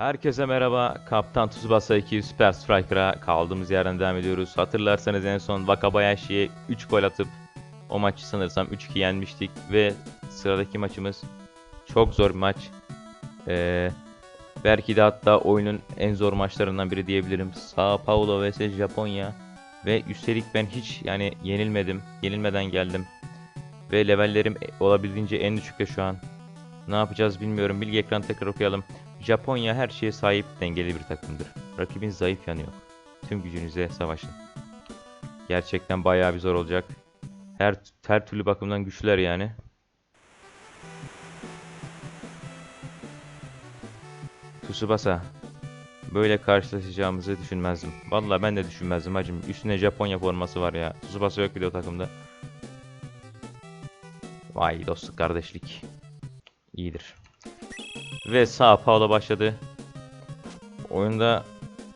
Herkese merhaba. Kaptan Tsubasa 2 Super Striker'a kaldığımız yerden devam ediyoruz. Hatırlarsanız en son Wakabayashi'ye 3 gol atıp o maçı sanırsam 3-2 yenmiştik ve sıradaki maçımız çok zor bir maç. Ee, belki de hatta oyunun en zor maçlarından biri diyebilirim. Sao Paulo vs Japonya ve üstelik ben hiç yani yenilmedim. Yenilmeden geldim. Ve levellerim olabildiğince en düşükte şu an. Ne yapacağız bilmiyorum. Bilgi ekranı tekrar okuyalım. Japonya her şeye sahip dengeli bir takımdır. Rakibin zayıf yanı yok. Tüm gücünüze savaşın. Gerçekten bayağı bir zor olacak. Her her türlü bakımdan güçlüler yani. Tsubasa. Böyle karşılaşacağımızı düşünmezdim. Vallahi ben de düşünmezdim hacım. Üstüne Japonya forması var ya. Tsubasa yok bir de o takımda. Vay dostluk kardeşlik. İyidir. Ve Sao Paulo başladı. Oyunda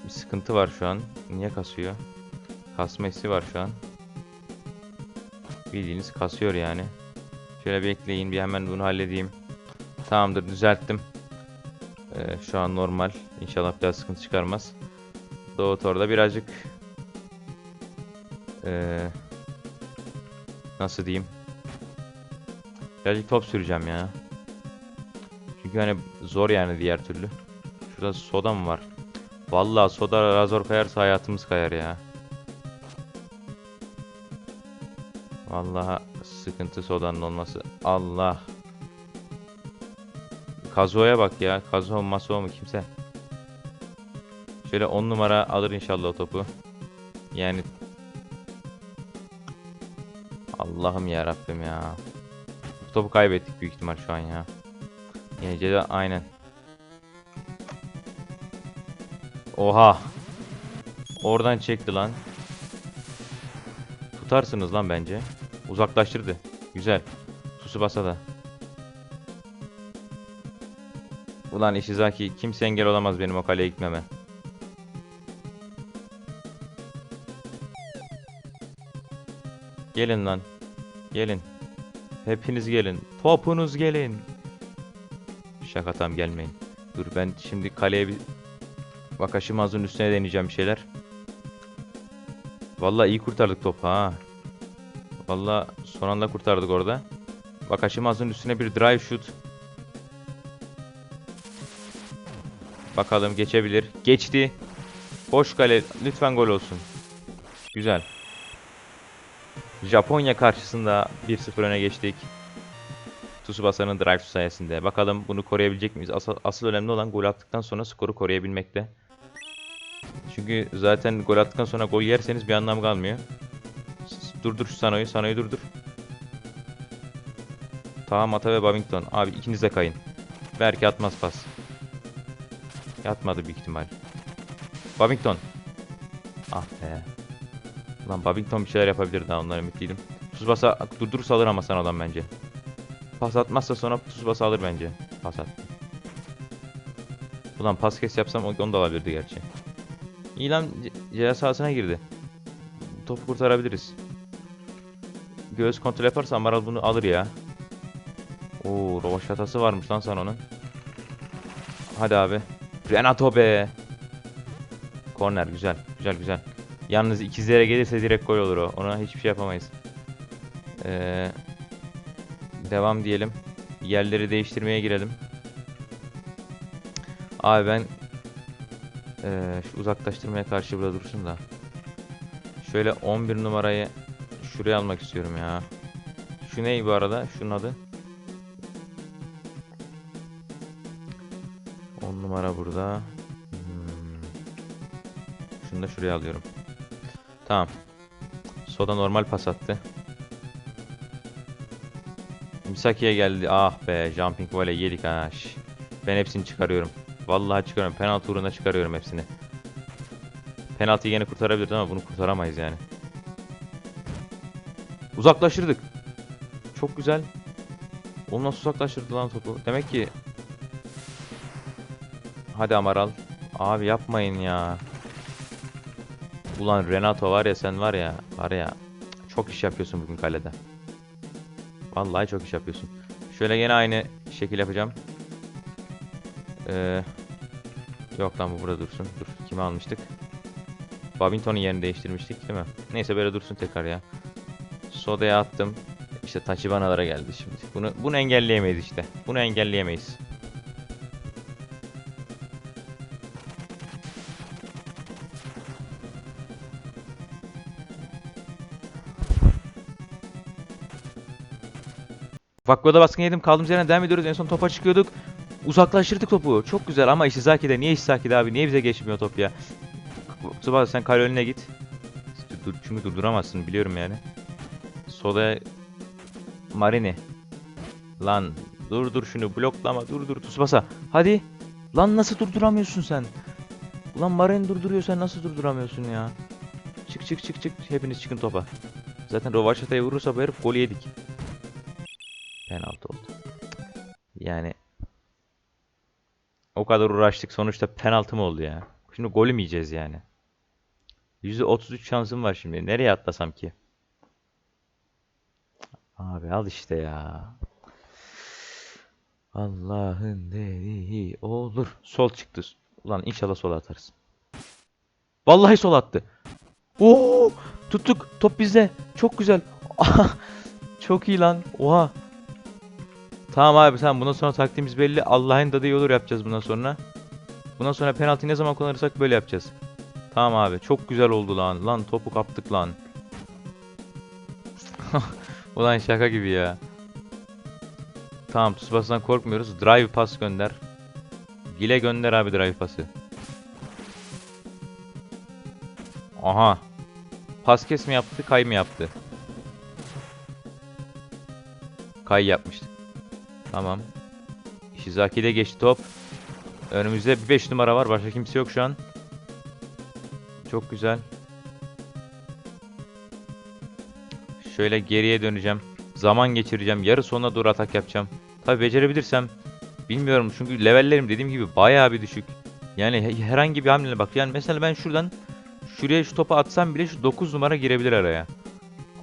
bir sıkıntı var şu an. Niye kasıyor? Kasma hissi var şu an. Bildiğiniz kasıyor yani. Şöyle bekleyin bir hemen bunu halledeyim. Tamamdır düzelttim. Ee, şu an normal. İnşallah bir sıkıntı çıkarmaz. Doğu orada birazcık ee, nasıl diyeyim? Birazcık top süreceğim ya. Çünkü hani zor yani diğer türlü. Şurada soda mı var? Vallahi soda razor kayarsa hayatımız kayar ya. Vallahi sıkıntı sodanın olması. Allah. Kazuo'ya bak ya. Kazuo Masuo mu kimse. Şöyle 10 numara alır inşallah o topu. Yani Allah'ım ya Rabbim ya. Bu topu kaybettik büyük ihtimal şu an ya. Yeneceğiz aynen. Oha. Oradan çekti lan. Tutarsınız lan bence. Uzaklaştırdı. Güzel. Tsubasa da. Ulan Ishizaki kimse engel olamaz benim o kaleye gitmeme. Gelin lan. Gelin. Hepiniz gelin. Topunuz gelin. Şaka tam gelmeyin. Dur ben şimdi kaleye bir Vakashimaz'ın üstüne deneyeceğim şeyler. Vallahi iyi kurtardık topu ha. Vallahi son anda kurtardık orada. Vakashimaz'ın üstüne bir drive shoot. Bakalım geçebilir. Geçti. Boş kale. Lütfen gol olsun. Güzel. Japonya karşısında 1-0 öne geçtik. Tsubasa'nın drive sayesinde. Bakalım bunu koruyabilecek miyiz? Asıl, asıl önemli olan gol attıktan sonra skoru koruyabilmekte. Çünkü zaten gol attıktan sonra gol yerseniz bir anlam kalmıyor. Durdur şu Sano'yu. Sano'yu durdur. Tamam Mata ve Babington. Abi ikiniz de kayın. Belki atmaz pas. Yatmadı büyük ihtimal. Babington. Ah be. Lan Babington bir şeyler yapabilir daha ondan ümitliydim. Tsubasa durdurursa alır ama Sano'dan bence. Pas atmazsa sonra Tsubasa alır bence. Pas attı. Ulan pas kes yapsam onu da alabilirdi gerçi. İyi lan ce- ceza sahasına girdi. Topu kurtarabiliriz. Göğüs kontrol yaparsa Amaral bunu alır ya. Oo, rovaşatası varmış lan sana onun. Hadi abi. Renato be. Korner güzel. Güzel güzel. Yalnız ikizlere gelirse direkt gol olur o. Ona hiçbir şey yapamayız. Eee Devam diyelim. Yerleri değiştirmeye girelim. Abi ben eee, şu uzaklaştırmaya karşı burada dursun da. Şöyle 11 numarayı şuraya almak istiyorum ya. Şu ney bu arada? Şunun adı. 10 numara burada. Hmm. Şunu da şuraya alıyorum. Tamam. Soda normal pas attı. Misaki'ye geldi. Ah be. Jumping volley yedik ha. Ben hepsini çıkarıyorum. Vallahi çıkarıyorum. Penaltı uğruna çıkarıyorum hepsini. Penaltıyı yine kurtarabiliriz ama bunu kurtaramayız yani. Uzaklaştırdık. Çok güzel. Onu nasıl uzaklaştırdı lan topu? Demek ki... Hadi Amaral. Abi yapmayın ya. Ulan Renato var ya sen var ya. Var ya. Çok iş yapıyorsun bugün kalede. Vallahi çok iş yapıyorsun. Şöyle gene aynı şekil yapacağım. Ee, Yok lan bu burada dursun. Dur. Kimi almıştık? Babington'un yerini değiştirmiştik değil mi? Neyse böyle dursun tekrar ya. Soda'ya attım. İşte Tachibanalara geldi şimdi. Bunu bunu engelleyemeyiz işte. Bunu engelleyemeyiz. Vakko'da baskın yedim. Kaldığımız yerden devam ediyoruz. En son topa çıkıyorduk. Uzaklaştırdık topu. Çok güzel ama Ishizaki'de. Niye Ishizaki'de abi? Niye bize geçmiyor top ya? Tsubasa sen kale önüne git. Dur, çünkü durduramazsın biliyorum yani. Soda Marini. Lan dur dur şunu bloklama dur dur Tsubasa. Hadi. Lan nasıl durduramıyorsun sen? Ulan Marini durduruyor sen nasıl durduramıyorsun ya? Çık çık çık çık hepiniz çıkın topa. Zaten Rovaşata'ya vurursa bu herif golü yedik. O kadar uğraştık sonuçta penaltı mı oldu ya? Şimdi golü mü yiyeceğiz yani? %33 şansım var şimdi. Nereye atlasam ki? Abi al işte ya. Allah'ın dediği olur. Sol çıktı. Ulan inşallah sol atarız. Vallahi sol attı. Oo! Tuttuk. Top bizde. Çok güzel. Çok iyi lan. Oha. Tamam abi tamam bundan sonra taktiğimiz belli. Allah'ın dediği olur yapacağız bundan sonra. Bundan sonra penaltı ne zaman kullanırsak böyle yapacağız. Tamam abi çok güzel oldu lan. Lan topu kaptık lan. Ulan şaka gibi ya. Tamam Tsubasa'dan korkmuyoruz. Drive pas gönder. Gile gönder abi drive pası. Aha. Pas kes mi yaptı, kay mı yaptı? Kay yapmıştı. Tamam. Ishizaki'de geçti top. Önümüzde bir 5 numara var. Başka kimse yok şu an. Çok güzel. Şöyle geriye döneceğim. Zaman geçireceğim. Yarı sonuna doğru atak yapacağım. Tabi becerebilirsem. Bilmiyorum çünkü levellerim dediğim gibi bayağı bir düşük. Yani he- herhangi bir hamle bak. Yani mesela ben şuradan şuraya şu topu atsam bile şu 9 numara girebilir araya.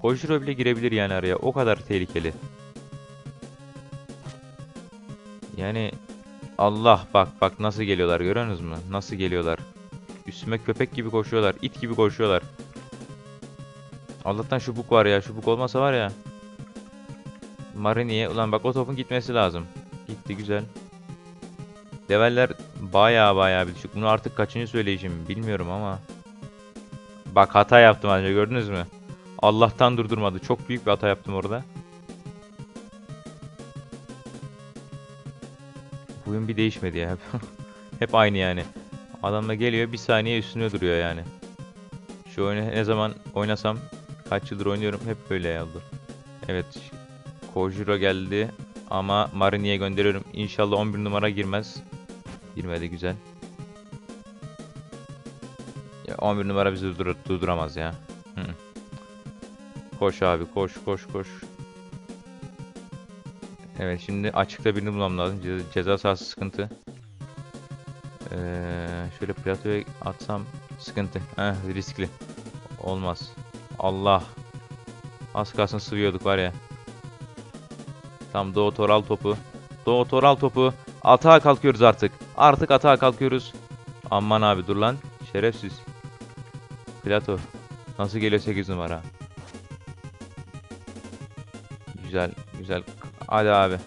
Kojiro bile girebilir yani araya. O kadar tehlikeli. Yani Allah bak bak nasıl geliyorlar görüyorsunuz mu? Nasıl geliyorlar? Üstüme köpek gibi koşuyorlar. it gibi koşuyorlar. Allah'tan şu buk var ya. Şu buk olmasa var ya. Marini'ye. Ulan bak o topun gitmesi lazım. Gitti güzel. Leveller baya baya bir düşük. Bunu artık kaçıncı söyleyeceğim bilmiyorum ama. Bak hata yaptım önce gördünüz mü? Allah'tan durdurmadı. Çok büyük bir hata yaptım orada. Oyun bir değişmedi ya. Hep aynı yani. Adamla geliyor bir saniye üstüne duruyor yani. Şu oyunu ne zaman oynasam kaç yıldır oynuyorum hep böyle oldu. Evet. Kojiro geldi ama Marini'ye gönderiyorum. İnşallah 11 numara girmez. Girmedi güzel. Ya 11 numara bizi durdur durduramaz ya. Koş abi koş koş koş. Evet şimdi açıkta birini bulmam lazım. Ce- ceza sahası sıkıntı. Ee, şöyle platoya atsam sıkıntı. Heh, riskli. Olmaz. Allah. Az kalsın sıvıyorduk var ya. Tam Doğu Toral topu. Doğu Toral topu. Atağa kalkıyoruz artık. Artık atağa kalkıyoruz. Aman abi dur lan. Şerefsiz. Plato. Nasıl geliyor 8 numara? Güzel, güzel. Hadi abi.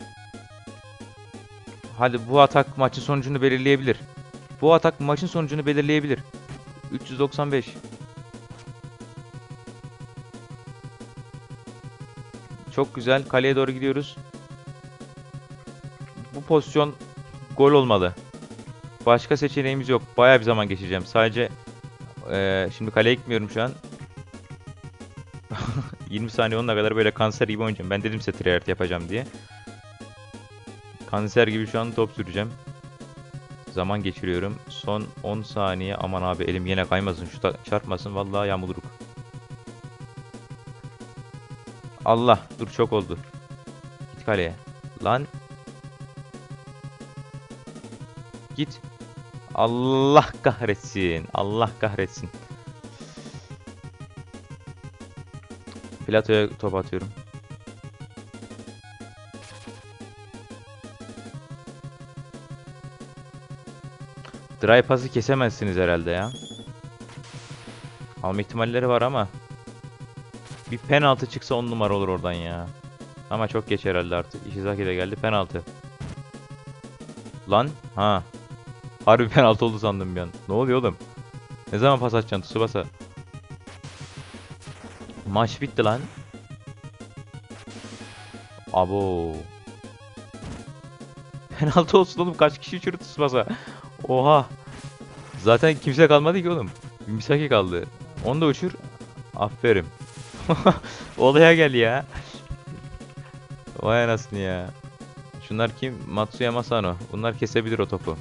Hadi bu atak maçın sonucunu belirleyebilir. Bu atak maçın sonucunu belirleyebilir. 395. Çok güzel. Kaleye doğru gidiyoruz. Bu pozisyon gol olmalı. Başka seçeneğimiz yok. Bayağı bir zaman geçeceğim. Sadece eee, şimdi kaleye gitmiyorum şu an. 20 saniye onunla kadar böyle kanser gibi oynayacağım. Ben dedim size tryhard yapacağım diye. Kanser gibi şu an top süreceğim. Zaman geçiriyorum. Son 10 saniye. Aman abi elim yine kaymasın. Şu çarpmasın. Vallahi yamuluruk. Allah. Dur çok oldu. Git kaleye. Lan. Git. Allah kahretsin. Allah kahretsin. Platoya top atıyorum. Dry pass'ı kesemezsiniz herhalde ya. Alma ihtimalleri var ama bir penaltı çıksa 10 numara olur oradan ya. Ama çok geç herhalde artık. Ishizaki de geldi penaltı. Lan ha. Harbi penaltı oldu sandım bir an. Ne oluyor oğlum? Ne zaman pas atacaksın Tsubasa? Maç bitti lan. Abo. Penaltı olsun oğlum kaç kişi uçurdu Tsubasa. Oha. Zaten kimse kalmadı ki oğlum. Misaki kaldı. Onu da uçur. Aferin. Olaya gel ya. Vay anasını ya. Şunlar kim? Matsuyama Sano. Bunlar kesebilir o topu.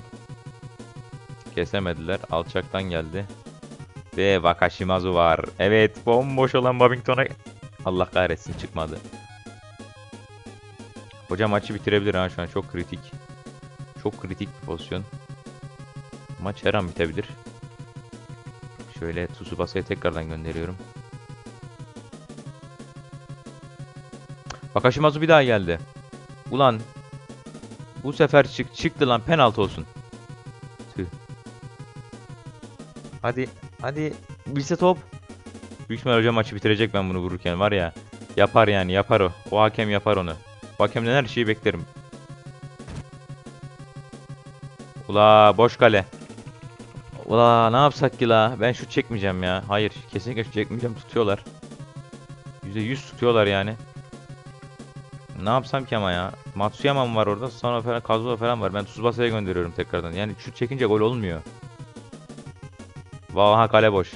Kesemediler. Alçaktan geldi. Ve Wakashimazu var. Evet bomboş olan Babington'a... Allah kahretsin çıkmadı. Hoca maçı bitirebilir ha şu an çok kritik. Çok kritik bir pozisyon. Maç her an bitebilir. Şöyle Tsubasa'ya tekrardan gönderiyorum. Wakashimazu bir daha geldi. Ulan bu sefer çık çıktı lan penaltı olsun. Tüh. Hadi hadi bilse top. Büyük ihtimal hoca maçı bitirecek ben bunu vururken var ya. Yapar yani yapar o. O hakem yapar onu. O hakemden her şeyi beklerim. Ula boş kale. Ula ne yapsak ki la? Ben şut çekmeyeceğim ya. Hayır kesinlikle şut çekmeyeceğim. Tutuyorlar. %100 tutuyorlar yani. Ne yapsam ki ama ya? Matsuyama mı var orada? Sonra falan Kazuo falan var. Ben Tsubasa'ya gönderiyorum tekrardan. Yani şut çekince gol olmuyor. Vaha kale boş.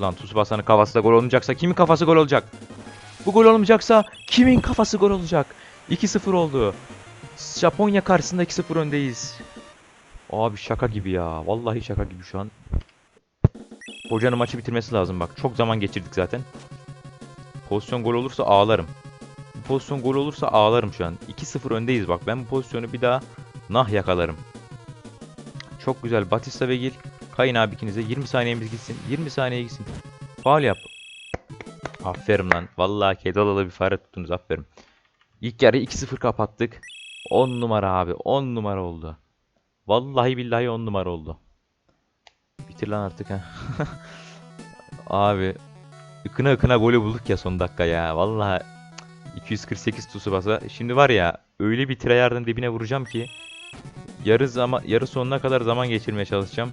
Lan Tsubasa'nın kafası da gol olmayacaksa kimin kafası gol olacak? Bu gol olmayacaksa kimin kafası gol olacak? 2-0 oldu. Japonya karşısında 2-0 öndeyiz. Abi şaka gibi ya. Vallahi şaka gibi şu an. Hocanın maçı bitirmesi lazım bak. Çok zaman geçirdik zaten. Pozisyon gol olursa ağlarım. Pozisyon gol olursa ağlarım şu an. 2-0 öndeyiz bak. Ben bu pozisyonu bir daha nah yakalarım. Çok güzel. Batista ve Gil. Kayın abi ikinize. 20 saniyemiz gitsin. 20 saniye gitsin. Faul yap. Aferin lan. Vallahi kedalalı bir fare tuttunuz. Aferin. İlk yarı 2-0 kapattık. 10 numara abi. 10 numara oldu. Vallahi billahi 10 numara oldu. Bitir lan artık ha. abi. Ikına ıkına golü bulduk ya son dakika ya. Vallahi 248 Tsubasa. Şimdi var ya öyle bir tryhard'ın dibine vuracağım ki yarı zaman yarı sonuna kadar zaman geçirmeye çalışacağım.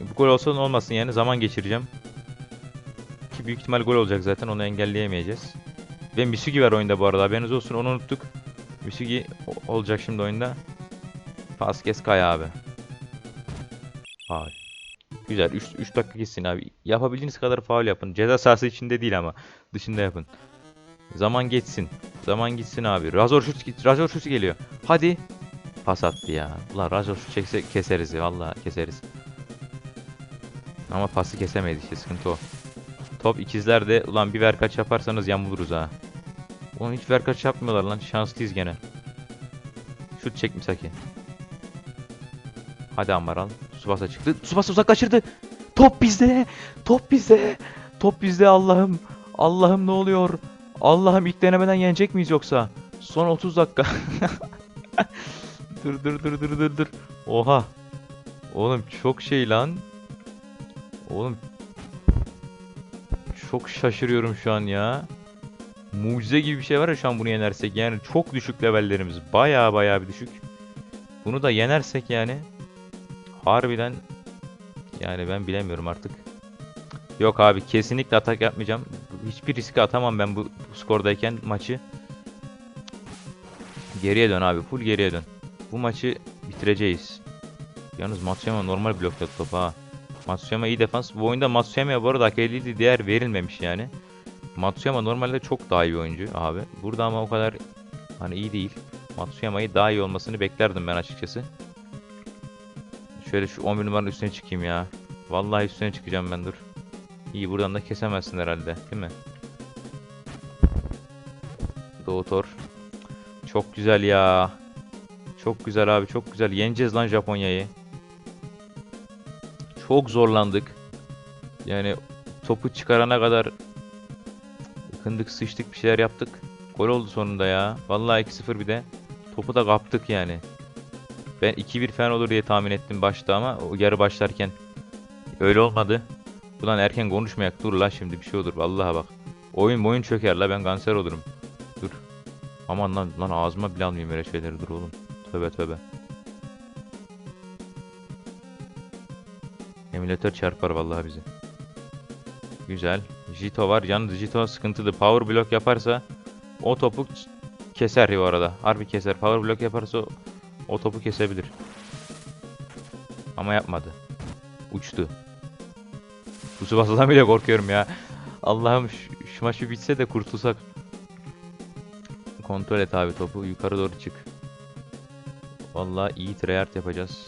Bu gol olsa ne olmasın yani zaman geçireceğim. Ki büyük ihtimal gol olacak zaten onu engelleyemeyeceğiz. Ve Misugi var oyunda bu arada haberiniz olsun onu unuttuk. Misugi olacak şimdi oyunda. Pas kes kay abi. Faul. Güzel 3 3 dakika gitsin abi. Yapabildiğiniz kadar faul yapın. Ceza sahası içinde değil ama dışında yapın. Zaman geçsin. Zaman gitsin abi. Razor şut Razor şut geliyor. Hadi. Pas attı ya. Ulan Razor şut çekse keseriz ya. Valla keseriz. Ama pası kesemedi işte sıkıntı o. Top ikizlerde ulan bir verkaç yaparsanız yamuluruz ha. Oğlum hiç verkaç yapmıyorlar lan. Şanslıyız gene. Şut çek Misaki. Hadi Amaral. Tsubasa çıktı. Tsubasa uzaklaştırdı. Top bizde. Top bizde. Top bizde Allah'ım. Allah'ım ne oluyor? Allah'ım ilk denemeden yenecek miyiz yoksa? Son 30 dakika. dur dur dur dur dur dur. Oha. Oğlum çok şey lan. Oğlum çok şaşırıyorum şu an ya. Mucize gibi bir şey var ya şu an bunu yenersek. Yani çok düşük levellerimiz. Baya baya bir düşük. Bunu da yenersek yani. Harbiden yani ben bilemiyorum artık. Yok abi kesinlikle atak yapmayacağım. Hiçbir riske atamam ben bu, bu skordayken maçı. Geriye dön abi. Full geriye dön. Bu maçı bitireceğiz. Yalnız Matsuyama normal blokladı topu ha. Matsuyama iyi defans. Bu oyunda Matsuyama'ya bu arada hak edildiği değer verilmemiş yani. Matsuyama normalde çok daha iyi oyuncu abi. Burada ama o kadar hani iyi değil. Matsuyama'yı daha iyi olmasını beklerdim ben açıkçası. Şöyle şu 11 numaranın üstüne çıkayım ya. Vallahi üstüne çıkacağım ben dur. İyi buradan da kesemezsin herhalde değil mi? Doğutor. Çok güzel ya. Çok güzel abi çok güzel. Yeneceğiz lan Japonya'yı. Çok zorlandık. Yani topu çıkarana kadar ıkındık sıçtık bir şeyler yaptık. Gol oldu sonunda ya. Vallahi 2-0 bir de. Topu da kaptık yani. Ben 2-1 falan olur diye tahmin ettim başta ama o yarı başlarken öyle olmadı. Ulan erken konuşmayak dur la şimdi bir şey olur vallahi bak. Oyun boyun çöker la ben kanser olurum. Dur. Aman lan lan ağzıma bile almayayım öyle şeyleri dur oğlum. Tövbe tövbe. Emülatör çarpar vallahi bizi. Güzel. Jito var. Yalnız Jito sıkıntılı. Power block yaparsa o topu keser bu arada. Harbi keser. Power block yaparsa o, topu kesebilir. Ama yapmadı. Uçtu. Bu Tsubasa'dan bile korkuyorum ya. Allah'ım şu, şu maç bir bitse de kurtulsak. Kontrol et abi topu. Yukarı doğru çık. Vallahi iyi tryhard yapacağız.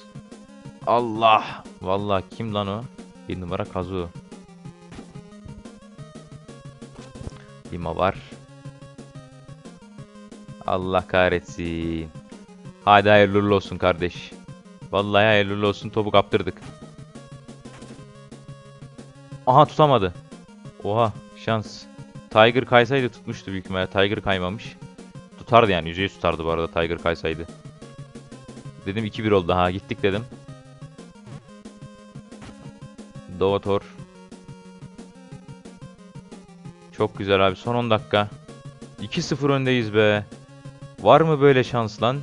Allah! Vallahi kim lan o? Bir numara Kazu. Dima var. Allah kahretsin. Hadi hayırlı olsun kardeş. Vallahi hayırlı olsun topu kaptırdık. Aha tutamadı. Oha şans. Tiger kaysaydı tutmuştu büyük ihtimalle. Tiger kaymamış. Tutardı yani yüzeye tutardı bu arada Tiger kaysaydı. Dedim 2-1 oldu ha gittik dedim. Dovator. Çok güzel abi son 10 dakika. 2-0 öndeyiz be. Var mı böyle şans lan?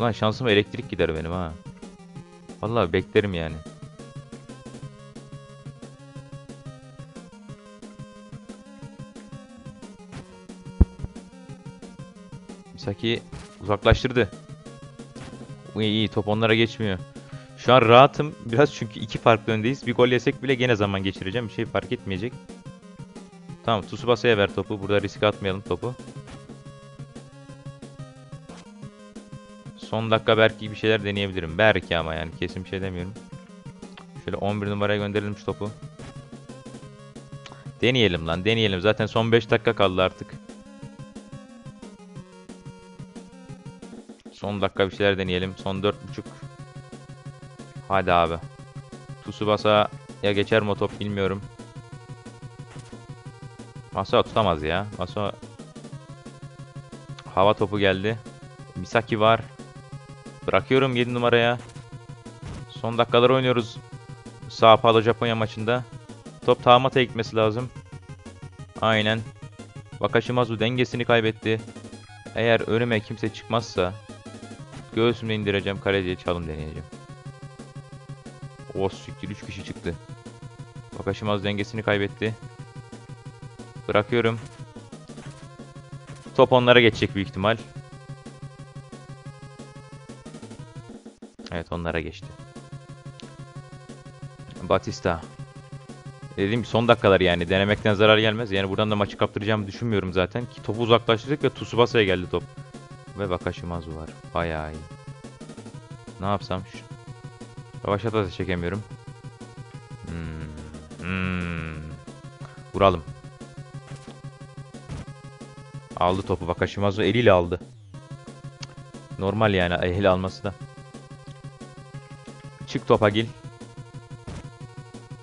Lan şansıma elektrik gider benim ha. Vallahi beklerim yani. Misaki uzaklaştırdı. İyi iyi top onlara geçmiyor. Şu an rahatım biraz çünkü iki farklı öndeyiz. Bir gol yesek bile gene zaman geçireceğim. Bir şey fark etmeyecek. Tamam Tsubasa'ya ver topu. Burada risk atmayalım topu. Son dakika belki bir şeyler deneyebilirim. Belki ama yani kesin bir şey demiyorum. Şöyle 11 numaraya gönderelim şu topu. Deneyelim lan deneyelim. Zaten son 5 dakika kaldı artık. Son dakika bir şeyler deneyelim. Son 4.5. Hadi abi. Tsubasa ya geçer mi top bilmiyorum. Masa tutamaz ya. Masa hava topu geldi. Misaki var. Bırakıyorum 7 numaraya. Son dakikalar oynuyoruz. Sao Paulo Japonya maçında. Top Tamata'ya gitmesi lazım. Aynen. Wakashimazu dengesini kaybetti. Eğer önüme kimse çıkmazsa göğsümle indireceğim kaleciye çalım deneyeceğim. O siktir 3 kişi çıktı. Wakashimazu dengesini kaybetti. Bırakıyorum. Top onlara geçecek büyük ihtimal. Evet onlara geçti. Batista. Dediğim son dakikalar yani denemekten zarar gelmez. Yani buradan da maçı kaptıracağımı düşünmüyorum zaten. Ki topu uzaklaştırdık ve Tsubasa'ya geldi top. Ve Wakashimazu var. Bayağı iyi. Ne yapsam? Şu... Ravaşata da çekemiyorum. Hmm. Hmm. Vuralım. Aldı topu. Wakashimazu eliyle aldı. Normal yani el alması da. Çık topa gil.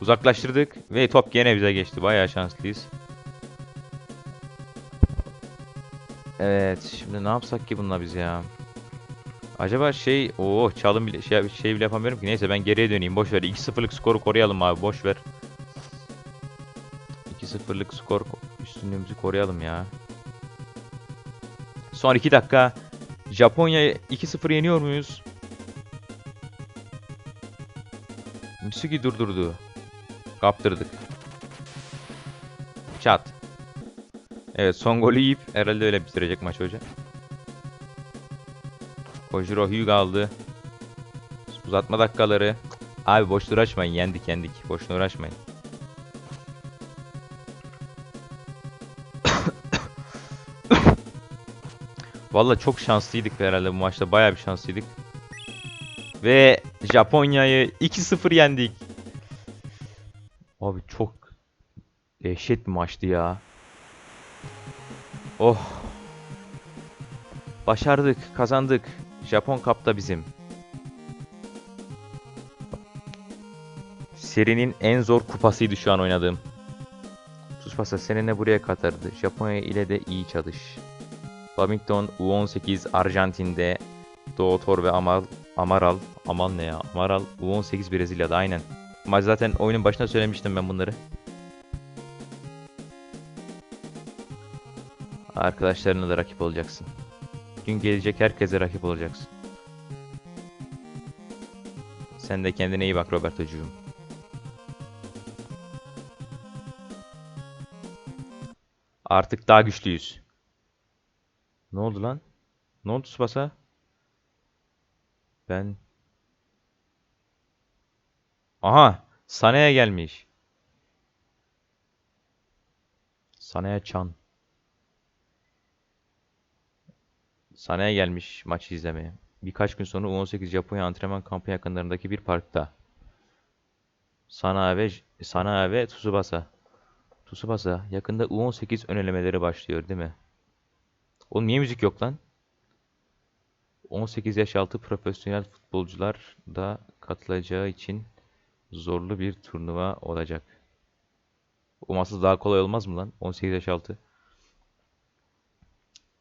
Uzaklaştırdık ve top gene bize geçti. Bayağı şanslıyız. Evet, şimdi ne yapsak ki bununla biz ya? Acaba şey, o çalım bile şey, şey bile yapamıyorum ki. Neyse ben geriye döneyim. Boş ver. 2-0'lık skoru koruyalım abi. Boş ver. 2-0'lık skor üstünlüğümüzü koruyalım ya. Son 2 dakika. Japonya'yı 2-0 yeniyor muyuz? Misugi durdurdu. Kaptırdık. Çat. Evet son golü yiyip herhalde öyle bitirecek maç hoca. Kojiro Hyuga aldı. Uzatma dakikaları. Abi boş uğraşmayın yendik yendik. Boşuna uğraşmayın. Valla çok şanslıydık herhalde bu maçta. Bayağı bir şanslıydık. Ve Japonya'yı 2-0 yendik. Abi çok dehşet bir maçtı ya. Oh. Başardık, kazandık. Japon Cup'ta bizim. Serinin en zor kupasıydı şu an oynadığım. Tsubasa seninle buraya katardı. Japonya ile de iyi çalış. Babington U18 Arjantin'de Doğutor ve Amal Amaral Amal ne ya? Amaral U18 Brezilya'da aynen. Maç zaten oyunun başında söylemiştim ben bunları. Arkadaşlarına da rakip olacaksın. Gün gelecek herkese rakip olacaksın. Sen de kendine iyi bak Roberto'cuğum. Artık daha güçlüyüz. Ne oldu lan? Ne oldu Tsubasa? Ben... Aha! Sane'ye gelmiş. Sane'ye Çan. Sane'ye gelmiş maçı izlemeye. Birkaç gün sonra U18 Japonya antrenman kampı yakınlarındaki bir parkta. Sana ve Sana ve Tsubasa. Tsubasa yakında U18 ön elemeleri başlıyor değil mi? Oğlum niye müzik yok lan? 18 yaş altı profesyonel futbolcular da katılacağı için zorlu bir turnuva olacak. Umasız daha kolay olmaz mı lan? 18 yaş altı.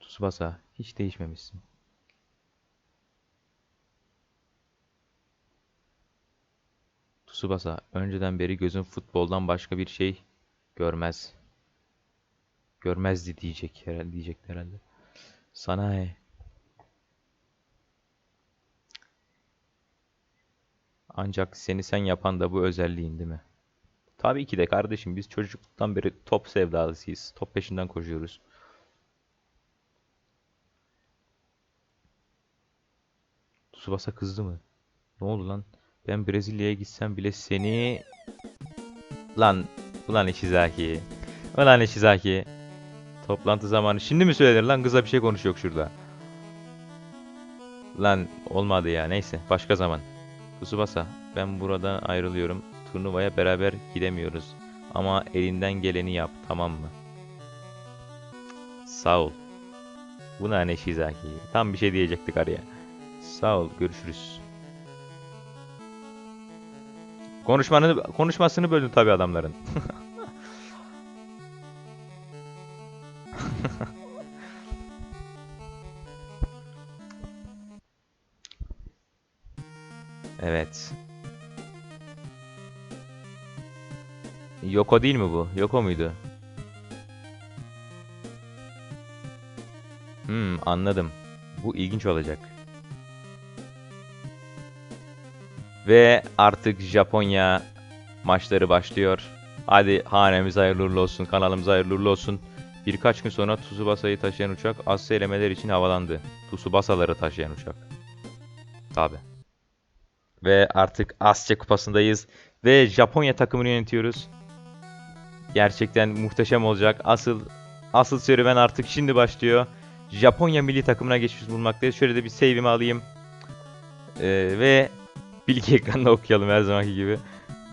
Tsubasa hiç değişmemişsin. Tsubasa önceden beri gözün futboldan başka bir şey görmez. Görmezdi diyecek herhalde diyecekti herhalde. Sanayi. Ancak seni sen yapan da bu özelliğin değil mi? Tabii ki de kardeşim biz çocukluktan beri top sevdalısıyız. Top peşinden koşuyoruz. Tsubasa kızdı mı? Ne oldu lan? Ben Brezilya'ya gitsem bile seni... Lan, ulan Ishizaki. Ulan Ishizaki. Toplantı zamanı. Şimdi mi söylenir lan? Kıza bir şey konuşuyor şurada. Lan olmadı ya. Neyse başka zaman. Tsubasa ben buradan ayrılıyorum. Turnuvaya beraber gidemiyoruz. Ama elinden geleni yap tamam mı? Sağ ol. Buna ne Shizaki? Tam bir şey diyecektik araya. Sağ ol. Görüşürüz. Konuşmanı konuşmasını böldün tabii adamların. Evet. Yoko değil mi bu? Yoko muydu? Hmm, anladım. Bu ilginç olacak. Ve artık Japonya maçları başlıyor. Hadi hanemiz hayırlı olsun, kanalımız hayırlı uğurlu olsun. Birkaç gün sonra Tsubasa'yı taşıyan uçak Asya elemeler için havalandı. Tsubasa'ları taşıyan uçak. Tabi. Ve artık Asya kupasındayız. Ve Japonya takımını yönetiyoruz. Gerçekten muhteşem olacak. Asıl asıl serüven artık şimdi başlıyor. Japonya milli takımına geçmiş bulunmaktayız. Şöyle de bir save'imi alayım. Ee, ve bilgi ekranında okuyalım her zamanki gibi.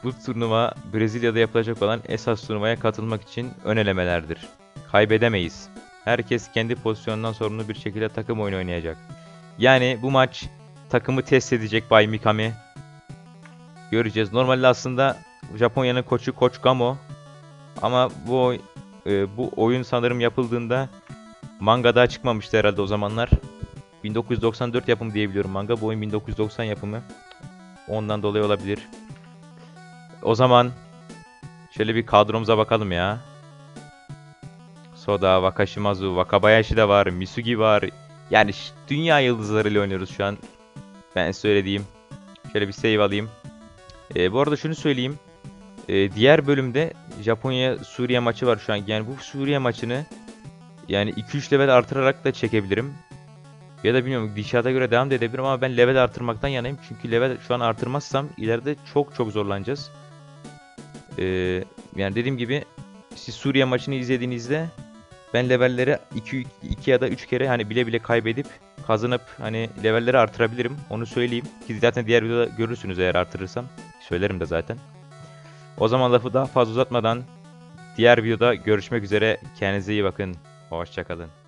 Bu turnuva Brezilya'da yapılacak olan esas turnuvaya katılmak için ön elemelerdir. Kaybedemeyiz. Herkes kendi pozisyonundan sorumlu bir şekilde takım oyunu oynayacak. Yani bu maç takımı test edecek Bay Mikami. Göreceğiz. Normalde aslında Japonya'nın koçu Koç Gamo. Ama bu e, bu oyun sanırım yapıldığında manga daha çıkmamıştı herhalde o zamanlar. 1994 yapımı diyebiliyorum manga. Bu oyun 1990 yapımı. Ondan dolayı olabilir. O zaman şöyle bir kadromuza bakalım ya. Soda, Wakashimazu, Wakabayashi de var, Misugi var. Yani dünya yıldızlarıyla oynuyoruz şu an. Ben söylediğim. Şöyle bir save alayım. Ee, bu arada şunu söyleyeyim. Ee, diğer bölümde Japonya Suriye maçı var şu an. Yani bu Suriye maçını yani 2-3 level artırarak da çekebilirim. Ya da bilmiyorum gidişata göre devam da edebilirim ama ben level artırmaktan yanayım. Çünkü level şu an artırmazsam ileride çok çok zorlanacağız. Ee, yani dediğim gibi siz Suriye maçını izlediğinizde ben levelleri 2 2 ya da 3 kere hani bile bile kaybedip kazanıp hani levelleri artırabilirim. Onu söyleyeyim. Ki zaten diğer videoda görürsünüz eğer artırırsam. Söylerim de zaten. O zaman lafı daha fazla uzatmadan diğer videoda görüşmek üzere. Kendinize iyi bakın. Hoşçakalın.